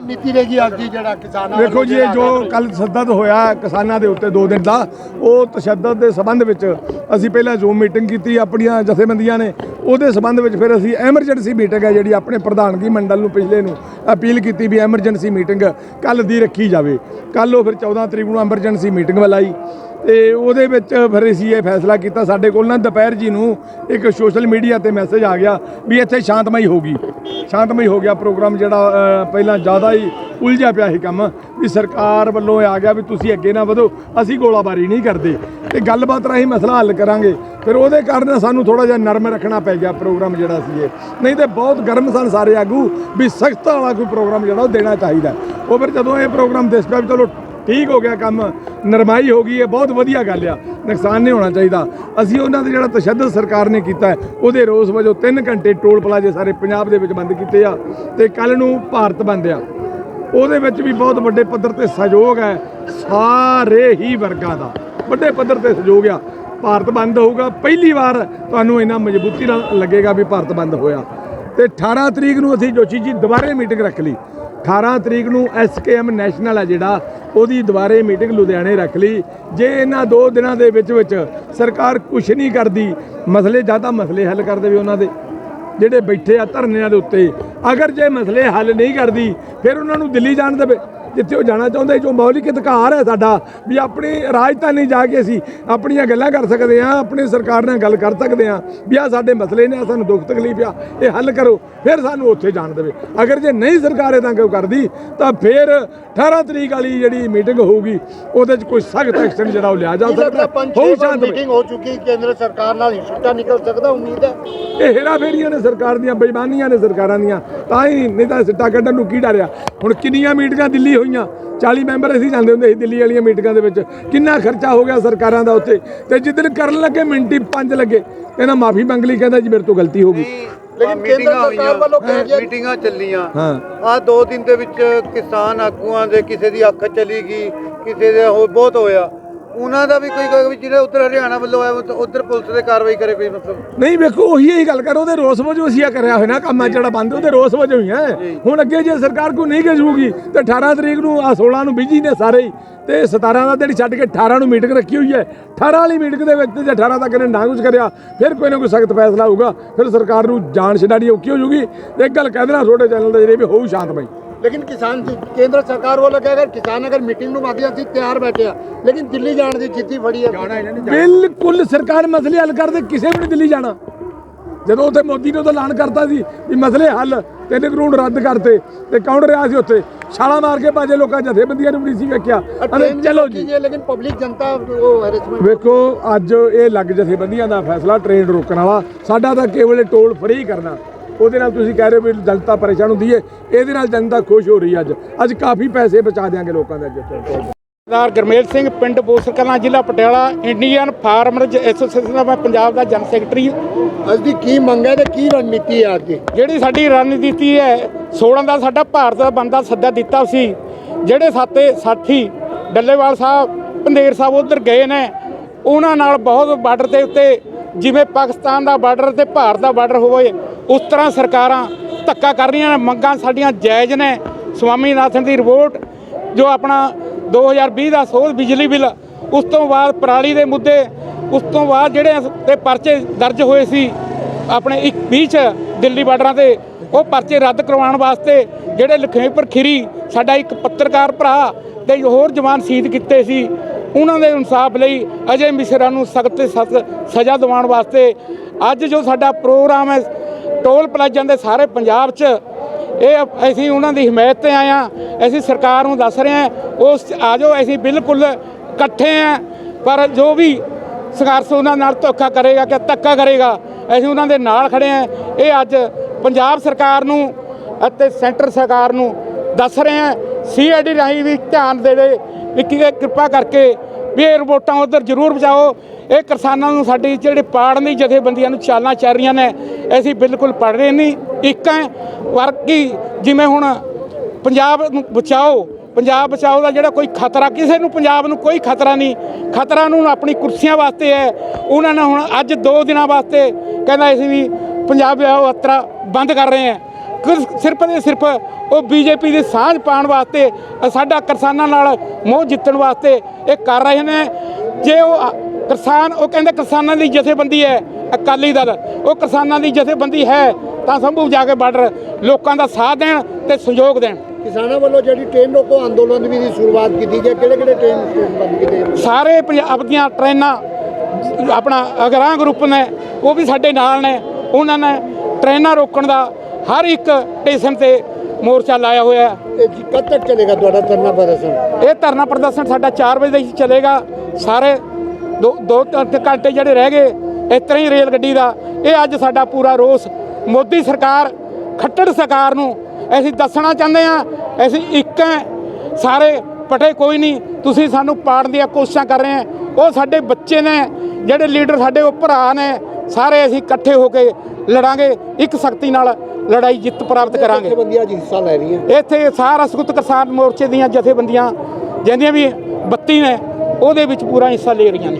ਨੀਤੀ ਰਹੇਗੀ ਅੱਜ ਦੀ ਜਿਹੜਾ ਕਿਸਾਨਾਂ ਵੱਲੋਂ ਜੀ ਇਹ ਜੋ ਕੱਲ ਤਸ਼ੱਦਦ ਹੋਇਆ ਕਿਸਾਨਾਂ ਦੇ ਉੱਤੇ 2 ਦਿਨ ਦਾ ਉਹ ਤਸ਼ੱਦਦ ਦੇ ਸਬੰਧ ਵਿੱਚ ਅਸੀਂ ਪਹਿਲਾਂ ਜ਼ੂਮ ਮੀਟਿੰਗ ਕੀਤੀ ਆਪਣੀਆਂ ਜਥੇਬੰਦੀਆਂ ਨੇ। ਉਹਦੇ ਸਬੰਧ ਵਿੱਚ ਫਿਰ ਅਸੀਂ ਐਮਰਜੈਂਸੀ ਮੀਟਿੰਗ ਹੈ ਜਿਹੜੀ ਆਪਣੇ ਪ੍ਰਧਾਨਗੀ ਮੰਡਲ ਨੂੰ ਪਿਛਲੇ ਨੂੰ ਅਪੀਲ ਕੀਤੀ ਵੀ ਐਮਰਜੈਂਸੀ ਮੀਟਿੰਗ ਕੱਲ ਦੀ ਰੱਖੀ ਜਾਵੇ। ਕੱਲ ਉਹ ਫਿਰ 14 ਤਰੀਕ ਨੂੰ ਐਮਰਜੈਂਸੀ ਮੀਟਿੰਗ ਬੁਲਾਈ ਤੇ ਉਹਦੇ ਵਿੱਚ ਫਿਰ ਅਸੀਂ ਇਹ ਫੈਸਲਾ ਕੀਤਾ, ਸਾਡੇ ਕੋਲ ਨਾ ਦੁਪਹਿਰ ਜੀ ਨੂੰ ਇੱਕ ਸੋਸ਼ਲ ਮੀਡੀਆ ਤੇ ਮੈਸੇਜ ਆ ਗਿਆ ਵੀ ਇੱਥੇ ਸ਼ਾਂਤਮਈ ਹੋਗੀ ਸ਼ਾਂਤਮਈ ਹੋ ਗਿਆ ਪ੍ਰੋਗਰਾਮ ਜਿਹੜਾ ਪਹਿਲਾਂ ਜ਼ਿਆਦਾ ਹੀ ਉਲਝਿਆ ਪਿਆ ਸੀ ਕੰਮ ਵੀ ਸਰਕਾਰ ਵੱਲੋਂ ਇਹ ਆ ਗਿਆ ਵੀ ਤੁਸੀਂ ਅੱਗੇ ਨਾ ਵਧੋ, ਅਸੀਂ ਗੋਲਾਬਾਰੀ ਨਹੀਂ ਕਰਦੇ। ਤੇ ਗੱਲਬਾਤ ਰਾਹੀਂ ਮਸਲਾ ਹੱਲ ਕਰਾਂਗੇ। ਫਿਰ ਉਹਦੇ ਕਾਰਨ ਸਾਨੂੰ ਥੋੜਾ ਜਿਹਾ ਨਰਮ ਰੱਖਣਾ ਪੈ ਗਿਆ ਪ੍ਰੋਗਰਾਮ ਜਿਹੜਾ ਸੀ ਇਹ। ਨਹੀਂ ਤੇ ਬਹੁਤ ਗਰਮ ਸਨ ਸਾਰੇ ਆਗੂ ਵੀ ਸਖਤ ਵਾਲਾ ਕੋਈ ਪ੍ਰੋਗਰਾਮ ਜਿਹੜਾ ਉਹ ਦੇਣਾ ਚਾਹੀਦਾ। ਉਹ ਫਿਰ ਜਦੋਂ ਇਹ ਪ੍ਰੋਗਰਾਮ ਦਿਸ ਪਿਆ ਵੀ ਚਲੋ ਠੀਕ ਹੋ ਗਿਆ ਕੰਮ, ਨਰਮਾਈ ਹੋ ਗਈ ਹੈ, ਬਹੁਤ ਵਧੀਆ ਗੱਲ ਆ। ਨੁਕਸਾਨ ਨਹੀਂ ਹੋਣਾ ਚਾਹੀਦਾ। ਅਸੀਂ ਉਹਨਾਂ ਦੇ ਜਿਹੜਾ ਤਸ਼ੱਦਦ ਸਰਕਾਰ ਨੇ ਕੀਤਾ ਉਹਦੇ ਰੋਸ ਵਜੋਂ 3 ਘੰਟੇ ਟੋਲ ਪਲਾਜ਼ੇ ਸਾਰੇ ਪੰਜਾਬ ਦੇ ਵਿੱਚ ਬੰਦ ਕੀਤੇ ਆ ਤੇ ਕੱਲ ਨੂੰ ਭਾਰਤ ਬੰਦ ਆ। ਉਹਦੇ ਵਿੱਚ ਵੀ ਬਹੁਤ ਵੱਡੇ ਪੱਧਰ ਤੇ ਸਹਿਯੋਗ ਹੈ, ਸਾਰੇ ਹੀ ਵਰਗਾਂ ਦਾ। ਵੱਡੇ ਪੱਧਰ ਤੇ ਸਹਿਯੋਗ ਆ। ਭਾਰਤ ਬੰਦ ਹੋਊਗਾ, ਪਹਿਲੀ ਵਾਰ ਤੁਹਾਨੂੰ ਇੰਨਾ ਮਜ਼ਬੂਤੀ ਨਾਲ ਲੱਗੇਗਾ ਵੀ ਭਾਰਤ ਬੰਦ ਹੋਇਆ। ਤੇ 18 ਤਰੀਕ ਨੂੰ ਅਸੀਂ ਜੋਸ਼ੀ ਜੀ ਦੁਬਾਰੇ ਮੀਟਿੰਗ ਰੱਖ ਲਈ। 18 ਤਰੀਕ ਨੂੰ ਐਸਕੇਐਮ ਨੈਸ਼ਨਲ ਹੈ ਜਿਹੜਾ ਉਹਦੀ ਦੁਬਾਰੇ ਮੀਟਿੰਗ ਲੁਧਿਆਣੇ ਰੱਖ ਲਈ। ਜੇ ਇਹਨਾਂ ਦੋ ਦਿਨਾਂ ਦੇ ਵਿੱਚ ਵਿੱਚ ਸਰਕਾਰ ਕੁਝ ਨਹੀਂ ਕਰਦੀ, ਮਸਲੇ ਜ਼ਿਆਦਾ ਮਸਲੇ ਹੱਲ ਕਰ ਦੇਵੇ ਉਹਨਾਂ ਦੇ, ਜਿਹੜੇ ਬੈਠੇ ਆ ਧਰਨਿਆਂ ਦੇ ਉੱਤੇ। ਅਗਰ ਜੇ ਮਸਲੇ ਹੱਲ ਨਹੀਂ ਕਰਦੀ, ਫਿਰ ਉਹਨਾਂ ਨੂੰ ਦਿੱਲੀ ਜਾਣ ਦੇਵੇ। ਜਿੱਥੇ ਉਹ ਜਾਣਾ ਚਾਹੁੰਦੇ ਜੋ ਮੌਲਿਕ ਅਧਿਕਾਰ ਹੈ ਸਾਡਾ ਵੀ ਆਪਣੀ ਰਾਜਧਾਨੀ ਜਾ ਕੇ ਅਸੀਂ ਆਪਣੀਆਂ ਗੱਲਾਂ ਕਰ ਸਕਦੇ ਹਾਂ ਆਪਣੀ ਸਰਕਾਰ ਨਾਲ ਗੱਲ ਕਰ ਸਕਦੇ ਹਾਂ ਵੀ ਆ ਸਾਡੇ ਮਸਲੇ ਨੇ ਸਾਨੂੰ ਦੁੱਖ ਤਕਲੀਫ ਆ ਇਹ ਹੱਲ ਕਰੋ ਫਿਰ ਸਾਨੂੰ ਉੱਥੇ ਜਾਣ ਦੇਵੇ। ਅਗਰ ਜੇ ਨਹੀਂ ਸਰਕਾਰ ਇਹਦਾ ਕਿਉਂ ਕਰਦੀ ਤਾਂ ਫਿਰ 18 ਤਰੀਕ ਵਾਲੀ ਜਿਹੜੀ ਮੀਟਿੰਗ ਹੋਊਗੀ ਉਹਦੇ 'ਚ ਕੋਈ ਸਖਤ ਐਕਸ਼ਨ ਜਿਹੜਾ ਉਹ ਲਿਆ ਜਾ ਸਕਦਾ। ਹੋਊ। ਮੀਟਿੰਗ ਹੋ ਚੁੱਕੀ ਕੇਂਦਰ ਸਰਕਾਰ ਨਾਲ ਹਿੱਸਾ ਨਿਕਲ ਸਕਦਾ ਉਮੀਦ ਹੈ? ਇਹ ਹੇਰਾ ਫੇਰੀਆਂ ਨੇ ਸਰਕਾਰ ਦੀਆਂ ਬੇਈਮਾਨੀਆਂ ਨੇ ਸਰਕਾਰਾਂ ਦੀਆਂ ਤਾਂ ਹੀ ਨਹੀਂ ਤਾਂ ਸਿੱਟਾ ਕੱਢਣ ਨੂੰ ਕੀ ਡਰਿਆ ਹੁਣ ਕਿੰਨੀਆਂ ਮੀਟਿੰਗਾਂ ਦਿੱਲੀ ਹੋਈਆਂ। 40 ਮੈਂਬਰ ਅਸੀਂ ਜਾਂਦੇ ਹੁੰਦੇ ਸੀ ਦਿੱਲੀ ਵਾਲੀਆਂ ਮੀਟਿੰਗਾਂ ਦੇ ਵਿੱਚ। ਕਿੰਨਾ ਖਰਚਾ ਹੋ ਗਿਆ ਸਰਕਾਰਾਂ ਦਾ ਉੱਥੇ। ਤੇ ਜਿੱਦਣ ਕਰਨ ਲੱਗੇ ਮਿੰਟੀ ਪੰਜ ਲੱਗੇ ਕਹਿੰਦਾ ਮਾਫੀ ਮੰਗ ਲਈ ਕਹਿੰਦਾ ਜੀ ਮੇਰੇ ਤੋਂ ਗਲਤੀ ਹੋ ਗਈ। ਲੇਕਿਨ ਕੇਂਦਰ ਸਰਕਾਰ ਵੱਲੋਂ ਕਿਹਾ ਗਿਆ ਮੀਟਿੰਗਾਂ ਚੱਲੀਆਂ। ਹਾਂ। ਆ ਦੋ ਦਿਨ ਦੇ ਵਿੱਚ ਕਿਸਾਨ ਆਗੂਆਂ ਦੇ ਕਿਸੇ ਦੀ ਅੱਖ ਚਲੀ ਗਈ ਕਿਸੇ ਦੇ ਹੋਰ ਬਹੁਤ ਹੋਇਆ। ਉਹਨਾਂ ਦਾ ਵੀ ਕੋਈ ਕੋਈ ਵੀ ਜਿਹੜੇ ਉਧਰ ਹਰਿਆਣਾ ਵੱਲੋਂ ਆਇਆ ਉਧਰ ਪੁਲਿਸ ਦੇ ਕਾਰਵਾਈ ਕਰੇ ਕੋਈ ਮਤਲਬ? ਨਹੀਂ ਵੇਖੋ ਉਹੀ ਹੀ ਗੱਲ ਕਰ ਉਹਦੇ ਰੋਸ ਵਜੋਂ ਅਸੀਂ ਆ ਕਰਿਆ ਹੋਇਆ ਨਾ ਕੰਮ ਜਿਹੜਾ ਬੰਦ ਉਹਦੇ ਰੋਸ ਵਜੋਂ ਹੀ ਹੈ। ਹੁਣ ਅੱਗੇ ਜੇ ਸਰਕਾਰ ਕੋਈ ਨਹੀਂ ਗਜੂਗੀ ਤੇ 18 ਤਰੀਕ ਨੂੰ ਆ 16 ਨੂੰ ਬਿਜ਼ੀ ਨੇ ਸਾਰੇ ਹੀ ਤੇ 17 ਦਾ ਦਿਨ ਛੱਡ ਕੇ 18 ਨੂੰ ਮੀਟਿੰਗ ਰੱਖੀ ਹੋਈ ਹੈ। 18 ਵਾਲੀ ਮੀਟਿੰਗ ਦੇ ਵਿੱਚ ਜੇ 18 ਤੱਕ ਇਹਨੇ ਨਾ ਕੁਝ ਕਰਿਆ ਫਿਰ ਕੋਈ ਨਾ ਕੋਈ ਸਖਤ ਫੈਸਲਾ ਹੋਊਗਾ ਫਿਰ ਸਰਕਾਰ ਨੂੰ ਜਾਨ ਛਡਾਣੀ ਔਖੀ ਹੋ ਜੂਗੀ। ਤੇ ਇੱਕ ਗੱਲ ਕਹਿ ਦੇਣਾ ਛੋਟੇ ਚੈਨਲ ਦੇ ਜਿਹੜੇ ਵੀ ਹੋਊ ਸ਼ਾਂਤਮਈ। ਲੇਕਿਨ ਕਿਸਾਨ ਕੇਂਦਰ ਸਰਕਾਰ ਵੱਲੋਂ ਕਿਹਾ ਅਗਰ ਕਿਸਾਨ ਅਗਰ ਮੀਟਿੰਗ ਨੂੰ ਆਖਦੇ ਅਸੀਂ ਤਿਆਰ ਬੈਠੇ ਆ। ਲੇਕਿਨ ਦਿੱਲੀ ਜਾਣ ਦੀ ਜਿੱਦੀ ਫੜੀ ਹੈ। ਬਿਲਕੁਲ ਸਰਕਾਰ ਮਸਲੇ ਹੱਲ ਕਰਦੇ ਕਿਸੇ ਵੀ ਨਹੀਂ ਦਿੱਲੀ ਜਾਣਾ। ਜਦੋਂ ਉੱਥੇ ਮੋਦੀ ਨੇ ਉਹ ਐਲਾਨ ਕਰਤਾ ਸੀ ਵੀ ਮਸਲੇ ਹੱਲ ਤਿੰਨ ਕਾਨੂੰਨ ਰੱਦ ਕਰਤੇ ਤੇ ਕੌਣ ਰਿਹਾ ਸੀ ਉੱਥੇ? ਛਾਲਾ ਮਾਰ ਕੇ ਭਾਜੇ ਲੋਕਾਂ ਜਥੇਬੰਦੀਆਂ ਨੂੰ ਵੀ ਨਹੀਂ ਸੀ ਵੇਖਿਆ। ਅਰੇ ਚਲੋ ਜੀ। ਲੇਕਿਨ ਪਬਲਿਕ ਜਨਤਾ ਉਹ ਹੈਰੈਸਮੈਂਟ ਵੇਖੋ ਅੱਜ ਇਹ ਲੱਗ ਜਥੇਬੰਦੀਆਂ ਦਾ ਫੈਸਲਾ ਟ੍ਰੇਨ ਰੋਕਣ ਵਾਲਾ। ਸਾਡਾ ਤਾਂ ਕੇਵਲ ਟੋਲ ਫਰੀ ਕਰਨਾ। ਉਹਦੇ ਨਾਲ ਤੁਸੀਂ ਕਹਿ ਰਹੇ ਹੋ ਵੀ ਜਨਤਾ ਪਰੇਸ਼ਾਨ ਹੁੰਦੀ ਹੈ ਇਹਦੇ ਨਾਲ ਜਨਤਾ ਖੁਸ਼ ਹੋ ਰਹੀ ਹੈ ਅੱਜ। ਅੱਜ ਕਾਫੀ ਪੈਸੇ ਬਚਾ ਦਿਆਂਗੇ ਲੋਕਾਂ ਦੇ ਅੱਗੇ। ਸਰਦਾਰ ਗਰਮੇਲ ਸਿੰਘ ਪਿੰਡ ਬੋਸਰ ਕਲਾਂ ਜ਼ਿਲ੍ਹਾ ਪਟਿਆਲਾ ਇੰਡੀਅਨ ਫਾਰਮਰਜ਼ ਐਸੋਸੀਏਸ਼ਨ ਦਾ ਮੈਂ ਪੰਜਾਬ ਦਾ ਜਨ ਸੈਕਟਰੀ ਅੱਜ ਦੀ ਕੀ ਮੰਗ ਹੈ ਤੇ ਕੀ ਰਣਨੀਤੀ ਹੈ ਅੱਜ ਜਿਹੜੀ ਸਾਡੀ ਰਣਨੀਤੀ ਹੈ 16 ਦਾ ਸਾਡਾ ਭਾਰਤ ਦਾ ਬੰਦਾ ਸੱਦਾ ਦਿੱਤਾ ਸੀ। ਜਿਹੜੇ ਸਾਤੇ ਸਾਥੀ ਡੱਲੇਵਾਲ ਸਾਹਿਬ ਪੰਦੇਰ ਸਾਹਿਬ ਉਧਰ ਗਏ ਨੇ ਉਹਨਾਂ ਨਾਲ ਬਹੁਤ ਬਾਰਡਰ ਦੇ ਉੱਤੇ ਜਿਵੇਂ ਪਾਕਿਸਤਾਨ ਦਾ ਬਾਰਡਰ ਤੇ ਭਾਰਤ ਦਾ ਬਾਰਡਰ ਹੋਵੇ, ਉਸ ਤਰ੍ਹਾਂ ਸਰਕਾਰਾਂ ਧੱਕਾ ਕਰ ਰਹੀਆਂ ਮੰਗਾਂ ਸਾਡੀਆਂ ਜਾਇਜ਼ ਨੇ। ਸਵਾਮੀਨਾਥਨ ਦੀ ਰਿਪੋਰਟ, ਜੋ ਆਪਣਾ 2020 ਦਾ ਸੋਧ ਬਿਜਲੀ ਬਿੱਲ, ਉਸ ਤੋਂ ਬਾਅਦ ਪਰਾਲੀ ਦੇ ਮੁੱਦੇ, ਉਸ ਤੋਂ ਬਾਅਦ ਜਿਹੜੇ ਤੇ ਪਰਚੇ ਦਰਜ ਹੋਏ ਸੀ, ਆਪਣੇ ਇੱਕ 20 ਚ ਦਿੱਲੀ ਬਾਰਡਰਾਂ ਤੇ, ਉਹ ਪਰਚੇ ਰੱਦ ਕਰਵਾਉਣ ਵਾਸਤੇ ਜਿਹੜੇ ਲਖੀਮਪੁਰ ਖੀਰੀ ਸਾਡਾ ਇੱਕ ਪੱਤਰਕਾਰ ਭਰਾ ਤੇ ਹੋਰ ਜਵਾਨ ਸ਼ਹੀਦ ਕੀਤੇ ਸੀ। ਉਹਨਾਂ ਦੇ ਇਨਸਾਫ ਲਈ ਅਜੇ ਮਿਸ਼ਰਾ ਨੂੰ ਸਖਤ ਤੇ ਸਖਤ ਸਜ਼ਾ ਦਿਵਾਉਣ ਵਾਸਤੇ ਅੱਜ ਜੋ ਸਾਡਾ ਪ੍ਰੋਗਰਾਮ ਹੈ, ਟੋਲ ਪਲਾਜ਼ਾਂ ਦੇ ਸਾਰੇ ਪੰਜਾਬ 'ਚ, ਇਹ ਅਸੀਂ ਉਹਨਾਂ ਦੀ ਹਮਾਇਤ ਤੇ ਆਏ ਹਾਂ, ਅਸੀਂ ਸਰਕਾਰ ਨੂੰ ਦੱਸ ਰਹੇ ਹਾਂ, ਉਸ 'ਚ ਆ ਜਾਓ, ਅਸੀਂ ਬਿਲਕੁਲ ਇਕੱਠੇ ਹਾਂ, ਪਰ ਜੋ ਵੀ ਸੰਘਰਸ਼ ਉਹਨਾਂ ਨਾਲ ਧੋਖਾ ਕਰੇਗਾ ਕਿ ਧੱਕਾ ਕਰੇਗਾ, ਅਸੀਂ ਉਹਨਾਂ ਦੇ ਨਾਲ ਖੜੇ ਹਾਂ, ਇਹ ਅੱਜ ਪੰਜਾਬ ਸਰਕਾਰ ਨੂੰ ਅਤੇ ਸੈਂਟਰ ਸਰਕਾਰ ਨੂੰ ਦੱਸ ਰਹੇ ਹਾਂ ਸੀਆਈਡੀ ਰਾਹੀਂ ਵੀ ਧਿਆਨ ਦੇਵੇ ਵੀ ਕਿ ਕਿਰਪਾ ਕਰਕੇ ਵੀ ਇਹ ਰਿਪੋਰਟਾਂ ਉਧਰ ਜ਼ਰੂਰ ਬਚਾਓ। ਇਹ ਕਿਸਾਨਾਂ ਨੂੰ ਸਾਡੀ ਜਿਹੜੇ ਪਾੜਨੀ ਜਥੇਬੰਦੀਆਂ ਨੂੰ ਚਾਲਾਂ ਚੱਲ ਰਹੀਆਂ ਨੇ, ਅਸੀਂ ਬਿਲਕੁਲ ਪੜ ਰਹੇ ਨਹੀਂ। ਇੱਕ ਹੈ ਵਰਗੀ ਜਿਵੇਂ ਹੁਣ ਪੰਜਾਬ ਨੂੰ ਬਚਾਓ, ਪੰਜਾਬ ਬਚਾਓ ਦਾ ਜਿਹੜਾ ਕੋਈ ਖਤਰਾ, ਕਿਸੇ ਨੂੰ ਪੰਜਾਬ ਨੂੰ ਕੋਈ ਖਤਰਾ ਨਹੀਂ। ਖਤਰਾ ਨੂੰ ਆਪਣੀ ਕੁਰਸੀਆਂ ਵਾਸਤੇ ਹੈ। ਉਹਨਾਂ ਨੇ ਹੁਣ ਅੱਜ 2 ਦਿਨਾਂ ਵਾਸਤੇ ਕਹਿੰਦਾ ਅਸੀਂ ਵੀ ਪੰਜਾਬ ਵਿਆਹ ਯਾਤਰਾ ਬੰਦ ਕਰ ਰਹੇ ਹਾਂ। ਸਿਰਫ ਤੇ ਸਿਰਫ ਉਹ ਬੀਜੇਪੀ ਦੀ ਸਾਂਝ ਪਾਉਣ ਵਾਸਤੇ ਸਾਡਾ ਕਿਸਾਨਾਂ ਨਾਲ ਮੋਹ ਜਿੱਤਣ ਵਾਸਤੇ ਇਹ ਕਰ ਰਹੇ ਨੇ ਜੇ ਉਹ ਕਿਸਾਨ ਉਹ ਕਹਿੰਦੇ ਕਿਸਾਨਾਂ ਦੀ ਜਥੇਬੰਦੀ ਹੈ ਅਕਾਲੀ ਦਲ ਉਹ ਕਿਸਾਨਾਂ ਦੀ ਜਥੇਬੰਦੀ ਹੈ ਤਾਂ ਸੰਭੂ ਜਾ ਕੇ ਬਾਰਡਰ ਲੋਕਾਂ ਦਾ ਸਾਥ ਦੇਣ ਤੇ ਸਹਿਯੋਗ ਦੇਣ ਕਿਸਾਨਾਂ ਵੱਲੋਂ ਜਿਹੜੀ ਟ੍ਰੇਨ ਰੋਕੋ ਅੰਦੋਲਨ ਵੀ ਦੀ ਸ਼ੁਰੂਆਤ ਕੀਤੀ ਗਈ ਕਿਹੜੇ ਕਿਹੜੇ ਟ੍ਰੇਨ ਬੰਦ ਕੀਤੇ? ਸਾਰੇ ਪੰਜਾਬ ਦੀਆਂ ਟ੍ਰੇਨਾਂ ਆਪਣਾ ਅਗਰਾਂ ਗਰੁੱਪ ਨੇ ਉਹ ਵੀ ਸਾਡੇ ਨਾਲ ਨੇ ਉਹਨਾਂ ਨੇ ਟ੍ਰੇਨਾਂ ਰੋਕਣ ਦਾ ਹਰ ਇੱਕ ਸਟੇਸ਼ਨ ਤੇ ਮੋਰਚਾ ਲਾਇਆ ਹੋਇਆ ਹੈ। ਇਹ ਜੀ ਕਦ ਤੱਕ ਚੱਲੇਗਾ ਤੁਹਾਡਾ ਧਰਨਾ ਪ੍ਰਦਰਸ਼ਨ? ਇਹ ਧਰਨਾ ਪ੍ਰਦਰਸ਼ਨ ਸਾਡਾ 4 ਵਜੇ ਹੀ ਚੱਲੇਗਾ। ਸਾਰੇ ਦੋ ਦੋ ਤਿੰਨ ਘੰਟੇ ਜਿਹੜੇ ਰਹਿ ਗਏ ਇਸ ਤਰ੍ਹਾਂ ਹੀ ਰੇਲ ਗੱਡੀ ਦਾ। ਇਹ ਅੱਜ ਸਾਡਾ ਪੂਰਾ ਰੋਸ। ਮੋਦੀ ਸਰਕਾਰ ਖੱਟੜ ਸਰਕਾਰ ਨੂੰ ਅਸੀਂ ਦੱਸਣਾ ਚਾਹੁੰਦੇ ਆ ਅਸੀਂ ਇੱਕ ਹੈ ਸਾਰੇ ਪਟੇ ਕੋਈ ਨਹੀਂ। ਤੁਸੀਂ ਸਾਨੂੰ ਪਾੜਨ ਦੀਆਂ ਕੋਸ਼ਿਸ਼ਾਂ ਕਰ ਰਹੇ ਆ ਉਹ ਸਾਡੇ ਬੱਚੇ ਨੇ ਜਿਹੜੇ ਲੀਡਰ ਸਾਡੇ ਉਹ ਭਰਾ ਨੇ ਸਾਰੇ ਅਸੀਂ ਇਕੱਠੇ ਹੋ ਕੇ ਲੜਾਂਗੇ। ਇੱਕ ਸ਼ਕਤੀ ਨਾਲ ਲੜਾਈ ਜਿੱਤ ਪ੍ਰਾਪਤ ਕਰਾਂਗੇ। ਜਥੇਬੰਦੀਆਂ ਅੱਜ ਹਿੱਸਾ ਲੈ ਰਹੀਆਂ। ਇੱਥੇ ਸਾਰਾ ਸੰਯੁਕਤ ਕਿਸਾਨ ਮੋਰਚੇ ਦੀਆਂ ਜਥੇਬੰਦੀਆਂ ਜਿਹਦੀਆਂ ਵੀ 32 ਨੇ ਉਹਦੇ ਵਿੱਚ ਪੂਰਾ ਹਿੱਸਾ ਲੈ ਰਹੀਆਂ ਨੇ।